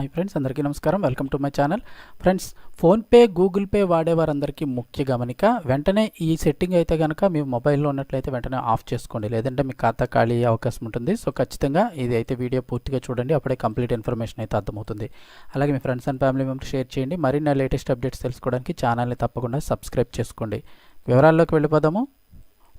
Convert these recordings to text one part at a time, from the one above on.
Hi friends అందరికీ నమస్కారం. Welcome to my channel. Friends PhonePe Google Pay వాడేవారందరికీ ముఖ్య గమనిక వెంటనే ఈ సెట్టింగ్ అయితే కనుక మీ మొబైల్లో ఉన్నట్లయితే వెంటనే ఆఫ్ చేసుకోండి. లేదంటే మీ ఖాతా ఖాళీ అవకాశం ఉంటుంది. సో ఖచ్చితంగా ఇది అయితే వీడియో పూర్తిగా చూడండి. అప్పుడే కంప్లీట్ ఇన్ఫర్మేషన్ అయితే అర్థమవుతుంది. అలాగే మీ friends and family members share చేయండి. మరిన్ని లేటెస్ట్ అప్డేట్స్ తెలుసుకోవడానికి ఛానల్ని తప్పకుండా సబ్స్క్రైబ్ చేసుకోండి. వివరాల్లోకి వెళ్ళిపోదాము.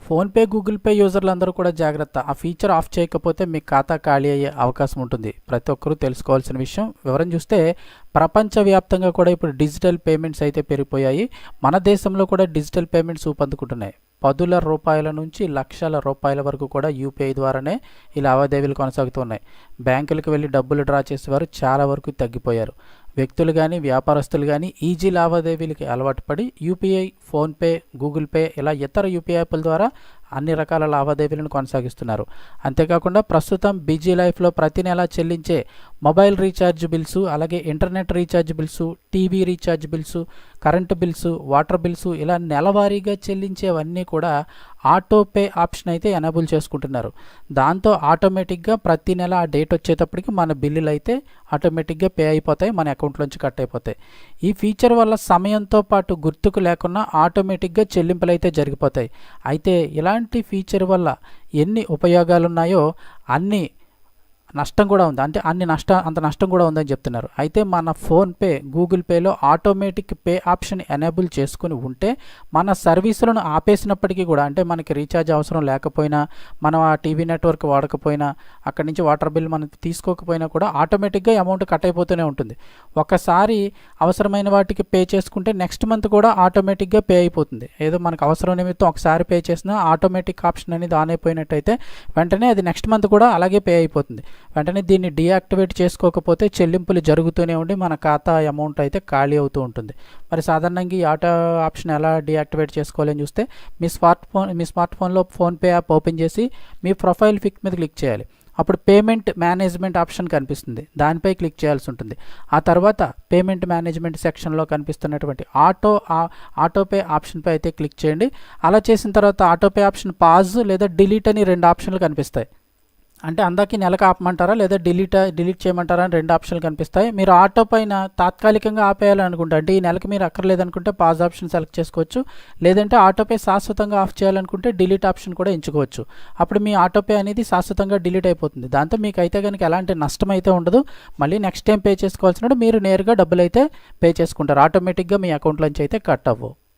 ఫోన్పే గూగుల్ పే యూజర్లందరూ కూడా జాగ్రత్త. ఆ ఫీచర్ ఆఫ్ చేయకపోతే మీ ఖాతా ఖాళీ అయ్యే అవకాశం ఉంటుంది. ప్రతి ఒక్కరూ తెలుసుకోవాల్సిన విషయం. వివరం చూస్తే ప్రపంచవ్యాప్తంగా కూడా ఇప్పుడు డిజిటల్ పేమెంట్స్ అయితే పెరిగిపోయాయి. మన దేశంలో కూడా డిజిటల్ పేమెంట్స్ ఊపందుకుంటున్నాయి. పదుల రూపాయల నుంచి లక్షల రూపాయల వరకు కూడా యూపీఐ ద్వారానే ఈ లావాదేవీలు కొనసాగుతున్నాయి. బ్యాంకులకు వెళ్ళి డబ్బులు డ్రా చేసేవారు చాలా వరకు తగ్గిపోయారు. వ్యక్తులు కానీ వ్యాపారస్తులు కానీ ఈజీ లావాదేవీలకి అలవాటు పడి యూపీఐ ఫోన్పే గూగుల్ పే ఇలా ఇతర యూపీఐ యాప్ల ద్వారా అన్ని రకాల లావాదేవీలను కొనసాగిస్తున్నారు. అంతేకాకుండా ప్రస్తుతం బిజీ లైఫ్లో ప్రతి నెల చెల్లించే మొబైల్ రీఛార్జ్ బిల్స్ అలాగే internet recharge bills TV recharge bills current bills water bills ఇలా నెలవారీగా చెల్లించేవన్నీ కూడా ఆటోపే ఆప్షన్ అయితే ఎనేబుల్ చేసుకుంటున్నారు. దాంతో ఆటోమేటిక్గా ప్రతి నెల ఆ డేట్ వచ్చేటప్పటికి మన బిల్లులు అయితే ఆటోమేటిక్గా పే అయిపోతాయి మన అకౌంట్లోంచి కట్ అయిపోతాయి. ఈ ఫీచర్ వల్ల సమయంతో పాటు గుర్తుకు లేకుండా ఆటోమేటిక్గా చెల్లింపులు అయితే జరిగిపోతాయి. అయితే ఇలాంటి ఫీచర్ వల్ల ఎన్ని ఉపయోగాలు ఉన్నాయో అన్నీ నష్టం కూడా ఉంది. అంటే అన్ని నష్ట అంత నష్టం కూడా ఉందని చెప్తున్నారు. అయితే మన ఫోన్పే గూగుల్ పేలో ఆటోమేటిక్ పే ఆప్షన్ ఎనేబుల్ చేసుకుని ఉంటే మన సర్వీసులను ఆపేసినప్పటికీ కూడా అంటే మనకి రీఛార్జ్ అవసరం లేకపోయినా మనం ఆ టీవీ నెట్వర్క్ వాడకపోయినా అక్కడి నుంచి వాటర్ బిల్ మనం తీసుకోకపోయినా కూడా ఆటోమేటిక్గా అమౌంట్ కట్ అయిపోతూనే ఉంటుంది. ఒకసారి అవసరమైన వాటికి పే చేసుకుంటే నెక్స్ట్ మంత్ కూడా ఆటోమేటిక్గా పే అయిపోతుంది. ఏదో మనకు అవసరం నిమిత్తం ఒకసారి పే చేసినా ఆటోమేటిక్ ఆప్షన్ అనేది ఆన్ అయిపోయినట్టయితే వెంటనే అది నెక్స్ట్ మంత్ కూడా అలాగే పే అయిపోతుంది. వెంటనే దీన్ని డీయాక్టివేట్ చేసుకోకపోతే చెల్లింపులు జరుగుతూనే ఉండి మన ఖాతా అమౌంట్ అయితే ఖాళీ అవుతూ ఉంటుంది. మరి సాధారణంగా ఈ ఆటో ఆప్షన్ ఎలా డీయాక్టివేట్ చేసుకోవాలని చూస్తే మీ స్మార్ట్ ఫోన్ మీ స్మార్ట్ ఫోన్లో ఫోన్పే యాప్ ఓపెన్ చేసి మీ ప్రొఫైల్ పిక్ మీద క్లిక్ చేయాలి. అప్పుడు పేమెంట్ మేనేజ్మెంట్ ఆప్షన్ కనిపిస్తుంది. దానిపై క్లిక్ చేయాల్సి ఉంటుంది. ఆ తర్వాత పేమెంట్ మేనేజ్మెంట్ సెక్షన్లో కనిపిస్తున్నటువంటి ఆటో ఆటోపే ఆప్షన్పై అయితే క్లిక్ చేయండి. అలా చేసిన తర్వాత ఆటోపే ఆప్షన్ పాజ్ లేదా డిలీట్ అని రెండు ఆప్షన్లు కనిపిస్తాయి. అంటే అందాకి నెలకు ఆపమంటారా లేదా డిలీట్ డిలీట్ చేయమంటారా అని రెండు ఆప్షన్లు కనిపిస్తాయి. మీరు ఆటో పైన తాత్కాలికంగా ఆపేయాలనుకుంటే అంటే ఈ నెలకి మీరు అక్కర్లేదనుకుంటే పాజ్ ఆప్షన్ సెలెక్ట్ చేసుకోవచ్చు. లేదంటే ఆటోపే శాశ్వతంగా ఆఫ్ చేయాలనుకుంటే డిలీట్ ఆప్షన్ కూడా ఎంచుకోవచ్చు. అప్పుడు మీ ఆటోపే అనేది శాశ్వతంగా డిలీట్ అయిపోతుంది. దాంతో మీకు అయితే కనుక ఎలాంటి నష్టం అయితే ఉండదు. మళ్ళీ నెక్స్ట్ టైం పే చేసుకోవాల్సినప్పుడు మీరు నేరుగా డబ్బులు అయితే పే చేసుకుంటారు. ఆటోమేటిక్గా మీ అకౌంట్లోంచి అయితే కట్ అవ్వవు